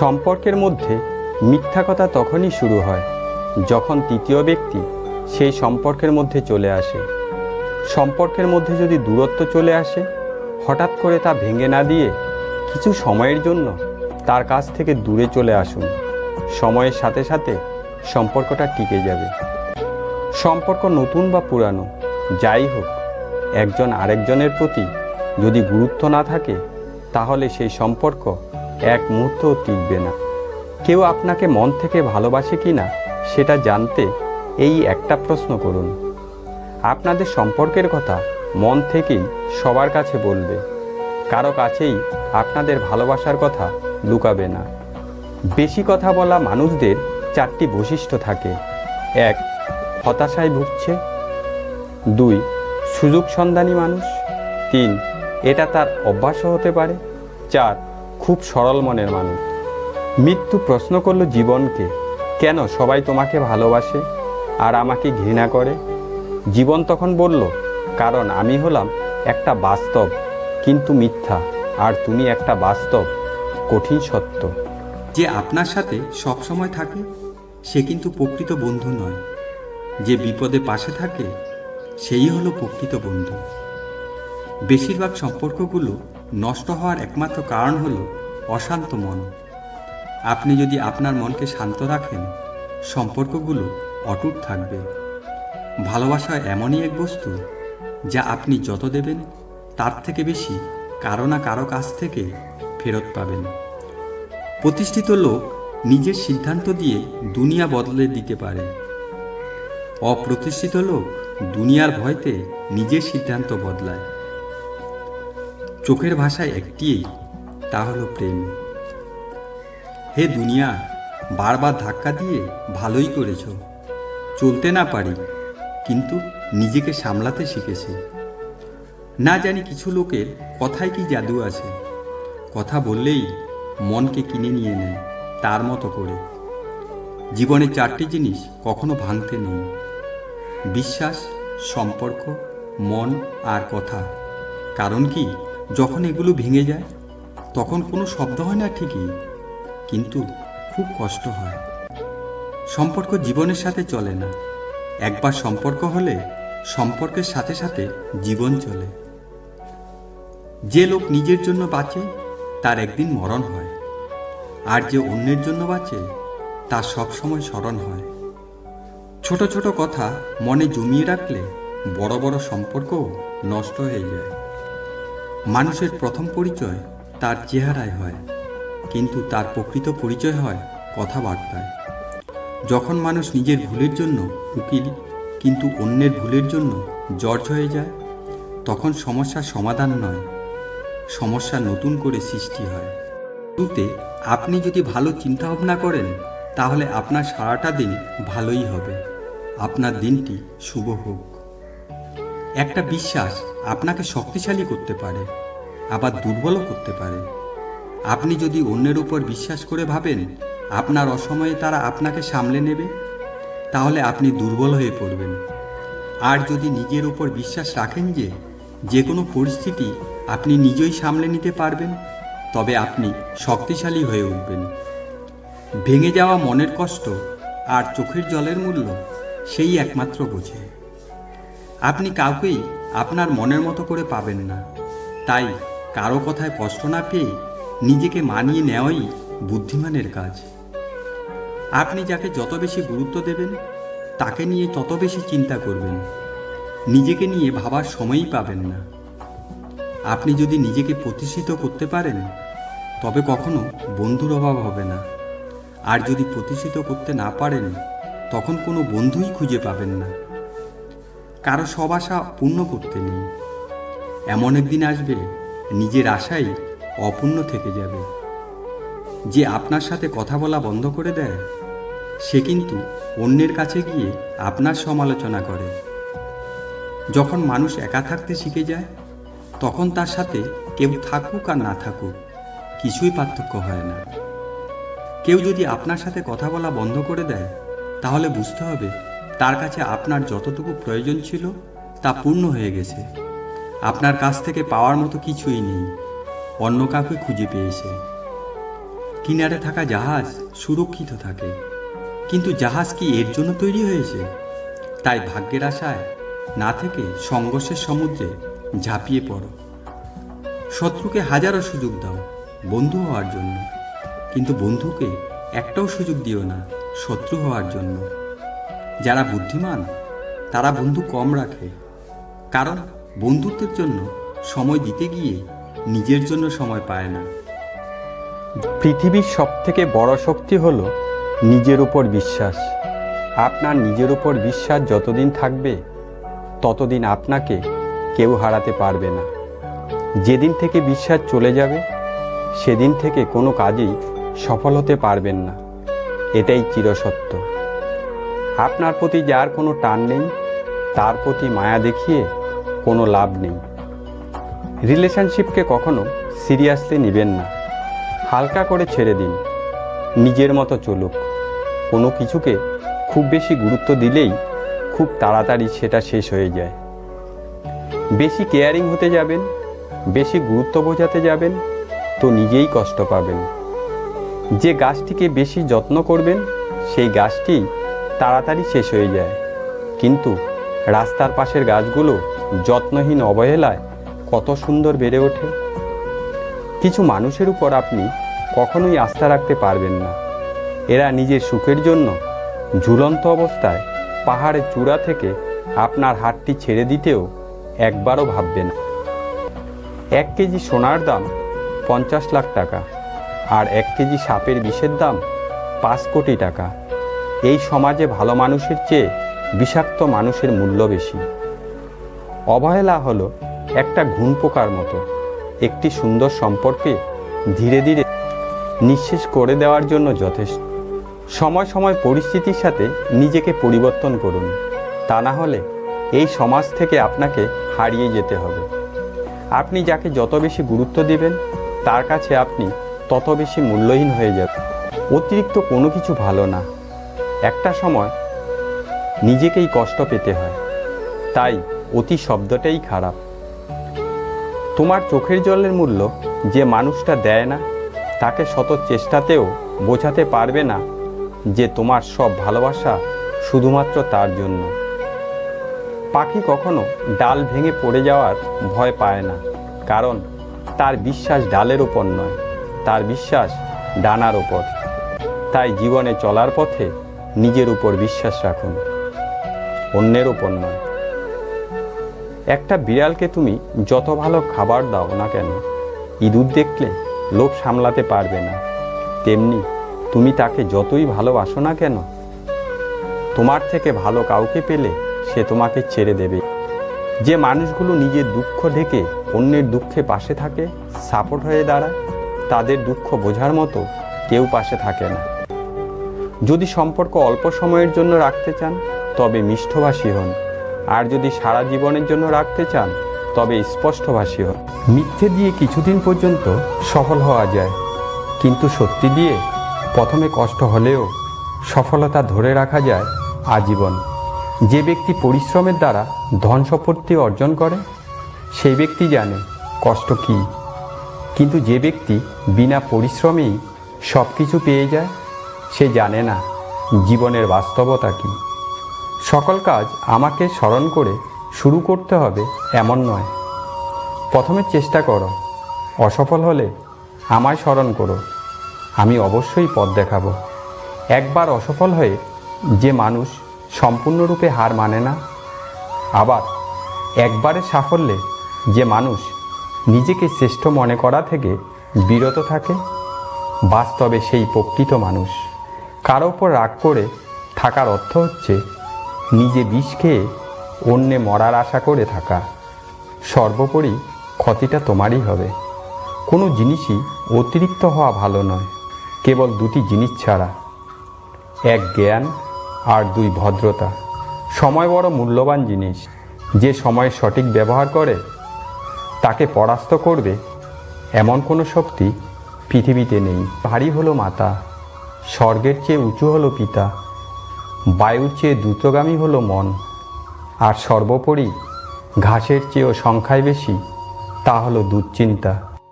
সম্পর্কের মধ্যে মিথ্যা কথা তখনই শুরু হয়, যখন তৃতীয় ব্যক্তি সেই সম্পর্কের মধ্যে চলে আসে। সম্পর্কের মধ্যে যদি দূরত্ব চলে আসে, হঠাৎ করে তা ভেঙে না দিয়ে কিছু সময়ের জন্য তার কাছ থেকে দূরে চলে আসুন। সময়ের সাথে সাথে সম্পর্কটা টিকে যাবে। সম্পর্ক নতুন বা পুরানো, যাই হোক, একজন আরেকজনের প্রতি যদি গুরুত্ব না থাকে, তাহলে সেই সম্পর্ক এক মুহূর্তও টিকবে না। কেউ আপনাকে মন থেকে ভালোবাসে কি না, সেটা জানতে এই একটা প্রশ্ন করুন। আপনাদের সম্পর্কের কথা মন থেকেই সবার কাছে বলবে। কারও কাছেই আপনাদের ভালোবাসার কথা লুকাবে না। বেশি কথা বলা মানুষদের চারটি বৈশিষ্ট্য থাকে। এক, হতাশায় ভুগছে। দুই, সুযোগ সন্ধানী মানুষ। তিন, এটা তার অভ্যাসও হতে পারে। চার খুব সরল মনের মানুষ। মৃত্যু প্রশ্ন করল জীবনকে, কেন সবাই তোমাকে ভালোবাসে আর আমাকে ঘৃণা করে? জীবন তখন বলল, কারণ আমি হলাম একটা বাস্তব, কিন্তু মিথ্যা, আর তুমি একটা বাস্তব, কঠিন সত্য। যে আপনার সাথে সব সময় থাকে, সে কিন্তু প্রকৃত বন্ধু নয়। যে বিপদে পাশে থাকে সেই হলো প্রকৃত বন্ধু। বেশিরভাগ সম্পর্কগুলো নষ্ট হওয়ার একমাত্র কারণ হল অশান্ত মন। আপনি যদি আপনার মনকে শান্ত রাখেন, সম্পর্কগুলো অটুট থাকবে। ভালোবাসা এমনই এক বস্তু যা আপনি যত দেবেন, তার থেকে বেশি কারও না কারও কাছ থেকে ফেরত পাবেন। প্রতিষ্ঠিত লোক নিজের সিদ্ধান্ত দিয়ে দুনিয়া বদলে দিতে পারে। অপ্রতিষ্ঠিত লোক দুনিয়ার ভয়তে নিজের সিদ্ধান্ত বদলায়। চোখের ভাষায় একটিই তা হলো প্রেম। হে দুনিয়া, বারবার ধাক্কা দিয়ে ভালোই করেছ। চলতে না পারি, কিন্তু নিজেকে সামলাতে শিখেছি। না জানি কিছু লোকের কথায় কি জাদু আছে। কথা বললেই মনকে কিনে নিয়ে নেয়, তার মতো করে। জীবনে চারটি জিনিস কখনো ভাঙতে নেই। বিশ্বাস, সম্পর্ক, মন আর কথা। কারণ কি? যখন এগুলো ভেঙে যায়, তখন কোনো শব্দ হয় না ঠিকই, কিন্তু খুব কষ্ট হয়। সম্পর্ক জীবনের সাথে চলে না। একবার সম্পর্ক হলে সম্পর্কের সাথে সাথে জীবন চলে। যে লোক নিজের জন্য বাঁচে, তার একদিন মরণ হয়। আর যে অন্যের জন্য বাঁচে, তার সবসময় স্মরণ হয়। ছোট ছোট কথা মনে জমিয়ে রাখলে বড় বড় সম্পর্কও নষ্ট হয়ে যায়। মানুষের প্রথম পরিচয় তার চেহারায় হয়, কিন্তু তার প্রকৃত পরিচয় হয় কথাবার্তায়। যখন মানুষ নিজের ভুলের জন্য উকিল, কিন্তু অন্যের ভুলের জন্য জর্জ হয়ে যায়, তখন সমস্যার সমাধান নয়, সমস্যা নতুন করে সৃষ্টি হয়। শুরুতে আপনি যদি ভালো চিন্তাভাবনা করেন, তাহলে আপনার সারাটা দিন ভালোই হবে। আপনার দিনটি শুভ হোক। একটা বিশ্বাস আপনাকে শক্তিশালী করতে পারে, আবার দুর্বলও করতে পারে। আপনি যদি অন্যের উপর বিশ্বাস করে ভাবেন, আপনার অসময়ে তারা আপনাকে সামলে নেবে, তাহলে আপনি দুর্বল হয়ে পড়বেন। আর যদি নিজের উপর বিশ্বাস রাখেন যে যে কোনো পরিস্থিতি আপনি নিজেই সামলে নিতে পারবেন, তবে আপনি শক্তিশালী হয়ে উঠবেন। ভেঙে যাওয়া মনের কষ্ট আর চোখের জলের মূল্য সেই একমাত্র বোঝে। আপনি কাউকেই আপনার মনের মতো করে পাবেন না। তাই কারও কথায় কষ্ট না পেয়ে নিজেকে মানিয়ে নেওয়াই বুদ্ধিমানের কাজ। আপনি যাকে যত বেশি গুরুত্ব দেবেন, তাকে নিয়ে তত বেশি চিন্তা করবেন। নিজেকে নিয়ে ভাবার সময়ই পাবেন না। আপনি যদি নিজেকে প্রতিষ্ঠিত করতে পারেন, তবে কখনো বন্ধুর অভাব হবে না। আর যদি প্রতিষ্ঠিত করতে না পারেন, তখন কোনো বন্ধুই খুঁজে পাবেন না। কারও সব আশা পূর্ণ করতে নেই। এমন একদিন আসবে, নিজের আশাই অপূর্ণ থেকে যাবে। যে আপনার সাথে কথা বলা বন্ধ করে দেয়, সে কিন্তু অন্যের কাছে গিয়ে আপনার সমালোচনা করে। যখন মানুষ একা থাকতে শিখে যায়, তখন তার সাথে কেউ থাকুক আর না থাকুক, কিছুই পার্থক্য হয় না। কেউ যদি আপনার সাথে কথা বলা বন্ধ করে দেয়, তাহলে বুঝতে হবে তার কাছে আপনার যতটুকু প্রয়োজন ছিল তা পূর্ণ হয়ে গেছে। আপনার কাছ থেকে পাওয়ার মতো কিছুই নেই। অন্য কাউকে খুঁজে পেয়েছে। কিনারে থাকা জাহাজ সুরক্ষিত থাকে। কিন্তু জাহাজ কি এর জন্য তৈরি হয়েছে? তাই ভাগ্যের আশায় না থেকে সংঘর্ষের সমুদ্রে ঝাঁপিয়ে পড়ো। শত্রুকে হাজারো সুযোগ দাও, বন্ধু হওয়ার জন্য। কিন্তু বন্ধুকে একটাও সুযোগ দিও না, শত্রু হওয়ার জন্য। যারা বুদ্ধিমান, তারা বন্ধু কম রাখে। কারণ বন্ধুত্বের জন্য সময় দিতে গিয়ে নিজের জন্য সময় পায় না। পৃথিবীর সবথেকে বড় শক্তি হলো নিজের উপর বিশ্বাস। আপনার নিজের উপর বিশ্বাস যতদিন থাকবে, ততদিন আপনাকে কেউ হারাতে পারবে না। যেদিন থেকে বিশ্বাস চলে যাবে, সেদিন থেকে কোনো কাজেই সফল হতে পারবেন না। এটাই চিরসত্য। আপনার প্রতি যার কোনো টান নেই, তার প্রতি মায়া দেখিয়ে কোনো লাভ নেই। রিলেশনশিপকে কখনো সিরিয়াসলি নেবেন না। হালকা করে ছেড়ে দিন। নিজের মতো চলুক। কোনো কিছুকে খুব বেশি গুরুত্ব দিলেই খুব তাড়াতাড়ি সেটা শেষ হয়ে যায়। বেশি কেয়ারিং হতে যাবেন, বেশি গুরুত্ব বোঝাতে যাবেন, তো নিজেই কষ্ট পাবেন। যে গাছটিকে বেশি যত্ন করবেন, সেই গাছটি তাড়াতাড়ি শেষ হয়ে যায়। কিন্তু রাস্তার পাশের গাছগুলো যত্নহীন অবহেলায় কত সুন্দর বেড়ে ওঠে। কিছু মানুষের উপর আপনি কখনোই আস্থা রাখতে পারবেন না। এরা নিজের সুখের জন্য ঝুলন্ত অবস্থায় পাহাড়ের চূড়া থেকে আপনার হাতটি ছেড়ে দিতেও একবারও ভাববে না। এক কেজি সোনার দাম পঞ্চাশ লাখ টাকা আর এক কেজি সাপের বিষের দাম পাঁচ কোটি টাকা। এই সমাজে ভালো মানুষের চেয়ে বিষাক্ত মানুষের মূল্য বেশি। অবহেলা হলো একটা ঘুণ পোকার মতো, একটি সুন্দর সম্পর্কে ধীরে ধীরে নিঃশেষ করে দেওয়ার জন্য যথেষ্ট। সময় সময় পরিস্থিতির সাথে নিজেকে পরিবর্তন করুন। তা না হলে এই সমাজ থেকে আপনাকে হারিয়ে যেতে হবে। আপনি যাকে যত বেশি গুরুত্ব দিবেন, তার কাছে আপনি তত বেশি মূল্যহীন হয়ে যাবেন। অতিরিক্ত কোনো কিছু ভালো না। একটা সময় নিজেকেই কষ্ট পেতে হয়। তাই অতি শব্দটাই খারাপ। তোমার চোখের জলের মূল্য যে মানুষটা দেয় না, তাকে শত চেষ্টাতেও বোঝাতে পারবে না যে তোমার সব ভালোবাসা শুধুমাত্র তার জন্য। পাখি কখনো ডাল ভেঙে পড়ে যাওয়ার ভয় পায় না, কারণ তার বিশ্বাস ডালের ওপর নয়, তার বিশ্বাস ডানার ওপর। তাই জীবনে চলার পথে নিজের উপর বিশ্বাস রাখুন, অন্যের ওপর নয়। একটা বিড়ালকে তুমি যত ভালো খাবার দাও না কেন, ইঁদুর দেখলে লোভ সামলাতে পারবে না। তেমনি তুমি তাকে যতই ভালোবাসো না কেন, তোমার থেকে ভালো কাউকে পেলে সে তোমাকে ছেড়ে দেবে। যে মানুষগুলো নিজের দুঃখ ঢেকে অন্যের দুঃখে পাশে থাকে, সাপোর্ট হয়ে দাঁড়ায়, তাদের দুঃখ বোঝার মতো কেউ পাশে থাকে না। যদি সম্পর্ক অল্প সময়ের জন্য রাখতে চান, তবে মিষ্টভাষী হন। আর যদি সারা জীবনের জন্য রাখতে চান, তবে স্পষ্টভাষী হন। মিথ্যে দিয়ে কিছুদিন পর্যন্ত সফল হওয়া যায়। কিন্তু সত্যি দিয়ে প্রথমে কষ্ট হলেও সফলতা ধরে রাখা যায় আজীবন। যে ব্যক্তি পরিশ্রমের দ্বারা ধন সম্পত্তি অর্জন করে, সেই ব্যক্তি জানে কষ্ট কী। কিন্তু যে ব্যক্তি বিনা পরিশ্রমেই সব কিছু পেয়ে যায় সে জানে না জীবনের বাস্তবতা কী। সকল কাজ আমাকে স্মরণ করে শুরু করতে হবে এমন নয়। প্রথমে চেষ্টা করো। অসফল হলে আমায় স্মরণ করো। আমি অবশ্যই পথ দেখাবো। একবার অসফল হয়ে যে মানুষ সম্পূর্ণরূপে হার মানে না, আবার একবারের সাফল্যে যে মানুষ নিজেকে শ্রেষ্ঠ মনে করা থেকে বিরত থাকে, বাস্তবে সেই প্রকৃত মানুষ। কারও ওপর রাগ করে থাকার অর্থ হচ্ছে নিজে বিষ খেয়ে অন্যে মরার আশা করে থাকা। সর্বোপরি ক্ষতিটা তোমারই হবে। কোনো জিনিসই অতিরিক্ত হওয়া ভালো নয়, কেবল দুটি জিনিস ছাড়া। এক জ্ঞান আর দুই ভদ্রতা। সময় বড় মূল্যবান জিনিস। যে সময়ের সঠিক ব্যবহার করে, তাকে পরাস্ত করবে এমন কোনো শক্তি পৃথিবীতে নেই। ভারী হলো মাতা। স্বর্গের চেয়ে উঁচু হল পিতা, বায়ুর চেয়ে দ্রুতগামী হল মন। আর সর্বোপরি ঘাসের চেয়েও সংখ্যায় বেশি, তা হলো দুশ্চিন্তা।